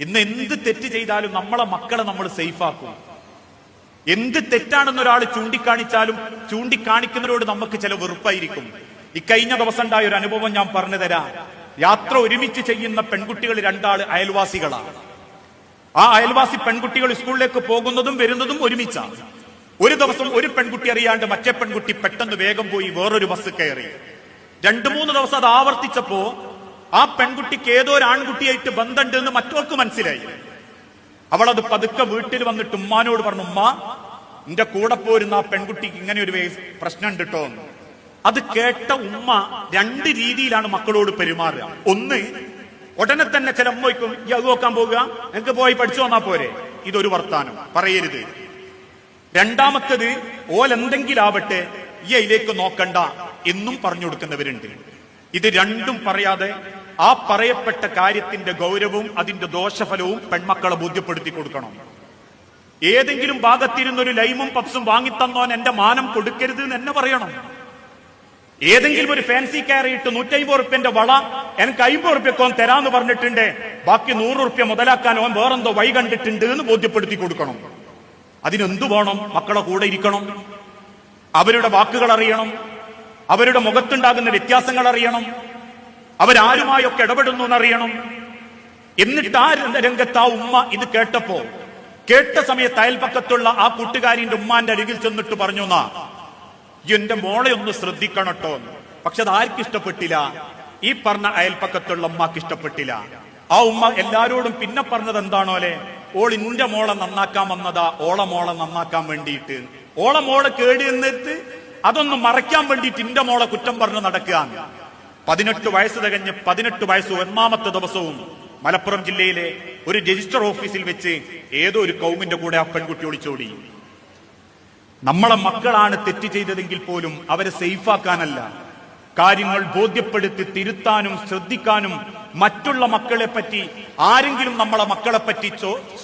ഇന്ന് എന്ത് തെറ്റ് ചെയ്താലും നമ്മളെ മക്കളെ നമ്മൾ സേഫാക്കും. എന്ത് തെറ്റാണെന്ന് ഒരാൾ ചൂണ്ടിക്കാണിച്ചാലും ചൂണ്ടിക്കാണിക്കുന്നവരോട് നമുക്ക് ചില വെറുപ്പായിരിക്കും. ഇക്കഴിഞ്ഞ ദിവസം ഉണ്ടായ ഒരു അനുഭവം ഞാൻ പറഞ്ഞു തരാം. യാത്ര ഒരുമിച്ച് ചെയ്യുന്ന പെൺകുട്ടികൾ രണ്ടാൾ അയൽവാസികളാണ്. ആ അയൽവാസി പെൺകുട്ടികൾ സ്കൂളിലേക്ക് പോകുന്നതും വരുന്നതും ഒരുമിച്ചാണ് ഒരു ദിവസം ഒരു പെൺകുട്ടി അറിയാണ്ട് മറ്റേ പെൺകുട്ടി പെട്ടെന്ന് വേഗം പോയി വേറൊരു ബസ് കയറി. രണ്ടു മൂന്ന് ദിവസം അത് ആവർത്തിച്ചപ്പോ ആ പെൺകുട്ടിക്ക് ഏതോ ഒരു ആൺകുട്ടിയായിട്ട് ബന്ധമുണ്ട് എന്ന് മറ്റവർക്ക് മനസ്സിലായി. അവളത് പതുക്കെ വീട്ടിൽ വന്നിട്ട് ഉമ്മാനോട് പറഞ്ഞു ഉമ്മ എന്റെ കൂടെ പോരുന്ന ആ പെൺകുട്ടിക്ക് ഇങ്ങനെ ഒരു പ്രശ്നം ഉണ്ട് കേട്ടോ അത് കേട്ട ഉമ്മ രണ്ട് രീതിയിലാണ് മക്കളോട് പെരുമാറുക. ഒന്ന് ഉടനെ തന്നെ ചില ഉമ്മയ്ക്കും ഈ അത് നോക്കാൻ പോകുക നിങ്ങൾക്ക് പോയി പഠിച്ചു വന്നാ പോരെ. ഇതൊരു വർത്താനം. പറയരുത്. രണ്ടാമത്തത് ഓലെന്തെങ്കിലും ആവട്ടെ ഈ അതിലേക്ക് നോക്കണ്ട എന്നും പറഞ്ഞു കൊടുക്കുന്നവരുണ്ട്. ഇത് രണ്ടും പറയാതെ ആ പറയപ്പെട്ട കാര്യത്തിന്റെ ഗൗരവവും അതിന്റെ ദോഷഫലവും പെൺമക്കളെ ബോധ്യപ്പെടുത്തി കൊടുക്കണം. ഏതെങ്കിലും ഭാഗത്തിരുന്നൊരു ലൈമും പപ്സും വാങ്ങിത്തന്നോൻ എന്റെ മാനം കൊടുക്കരുത് എന്ന് എന്നെ പറയണം. ഏതെങ്കിലും ഒരു ഫാൻസി കയറിയിട്ട് നൂറ്റമ്പത് ഉറുപ്പ്യന്റെ വള എനിക്ക് അമ്പത് റുപ്യക്കോൻ തരാന്ന് പറഞ്ഞിട്ടുണ്ട്. ബാക്കി നൂറ് റുപ്യ മുതലാക്കാൻ ഓൻ വേറെന്തോ വൈ കണ്ടിട്ടുണ്ട് എന്ന് ബോധ്യപ്പെടുത്തി കൊടുക്കണം. അതിനെന്തു വേണം? മക്കളെ കൂടെ ഇരിക്കണം. അവരുടെ വാക്കുകൾ അറിയണം. അവരുടെ മുഖത്തുണ്ടാകുന്ന വ്യത്യാസങ്ങൾ അറിയണം. അവരാരുമായൊക്കെ ഇടപെടുന്നു എന്നറിയണം. എന്നിട്ട് ആ രംഗത്ത് ആ ഉമ്മ ഇത് കേട്ടപ്പോ കേട്ട സമയത്ത് അയൽപക്കത്തുള്ള ആ കൂട്ടുകാരിന്റെ ഉമ്മാന്റെ അരികിൽ ചെന്നിട്ട് പറഞ്ഞു എന്നാ എന്റെ മോളെ ഒന്ന് ശ്രദ്ധിക്കണട്ടോ എന്ന്." പക്ഷെ അത് ആർക്കും ഇഷ്ടപ്പെട്ടില്ല. ഈ പറഞ്ഞ അയൽപ്പക്കത്തുള്ള ഉമ്മാക്ക് ഇഷ്ടപ്പെട്ടില്ല. ആ ഉമ്മ എല്ലാരോടും പിന്നെ പറഞ്ഞത് എന്താണോലെ ഓൾ ഇന്റെ മോളെ നന്നാക്കാൻ വന്നതാ ഓളെ മോളെ നന്നാക്കാൻ വേണ്ടിയിട്ട്. ഓളെ മോളെ കേടി എന്നിട്ട് അതൊന്ന് മറയ്ക്കാൻ വേണ്ടിയിട്ട് ഇന്റെ മോളെ കുറ്റം പറഞ്ഞു നടക്കുകയാണ്. പതിനെട്ട് വയസ്സ് തികഞ്ഞ് പതിനെട്ട് വയസ്സ് ഒന്നാമത്തെ ദിവസവും മലപ്പുറം ജില്ലയിലെ ഒരു രജിസ്റ്റർ ഓഫീസിൽ വെച്ച് ഏതോ ഒരു കൗമിന്റെ കൂടെ ആ പെൺകുട്ടി ഒളിച്ചോടി. നമ്മളെ മക്കളാണ് തെറ്റ് ചെയ്തതെങ്കിൽ പോലും അവരെ സേഫാക്കാനല്ല. കാര്യങ്ങൾ ബോധ്യപ്പെടുത്തി തിരുത്താനും ശ്രദ്ധിക്കാനും മറ്റുള്ള മക്കളെ പറ്റി ആരെങ്കിലും നമ്മളെ മക്കളെ പറ്റി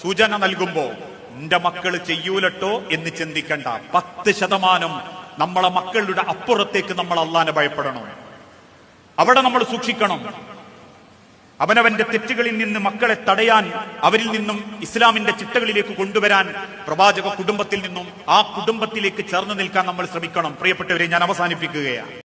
സൂചന നൽകുമ്പോ എന്റെ മക്കൾ ചെയ്യൂലട്ടോ എന്ന് ചിന്തിക്കണ്ട. പത്ത് ശതമാനം നമ്മളെ മക്കളുടെ അപ്പുറത്തേക്ക് നമ്മൾ അള്ളാനെ ഭയപ്പെടണം. അവിടെ നമ്മൾ സൂക്ഷിക്കണം. അവനവന്റെ തെറ്റുകളിൽ നിന്ന് മക്കളെ തടയാൻ അവരിൽ നിന്നും ഇസ്ലാമിന്റെ ചിട്ടകളിലേക്ക് കൊണ്ടുവരാൻ പ്രവാചക കുടുംബത്തിൽ നിന്നും ആ കുടുംബത്തിലേക്ക് ചേർന്ന് നിൽക്കാൻ നമ്മൾ ശ്രമിക്കണം. പ്രിയപ്പെട്ടവരെ ഞാൻ അവസാനിപ്പിക്കുകയാണ്.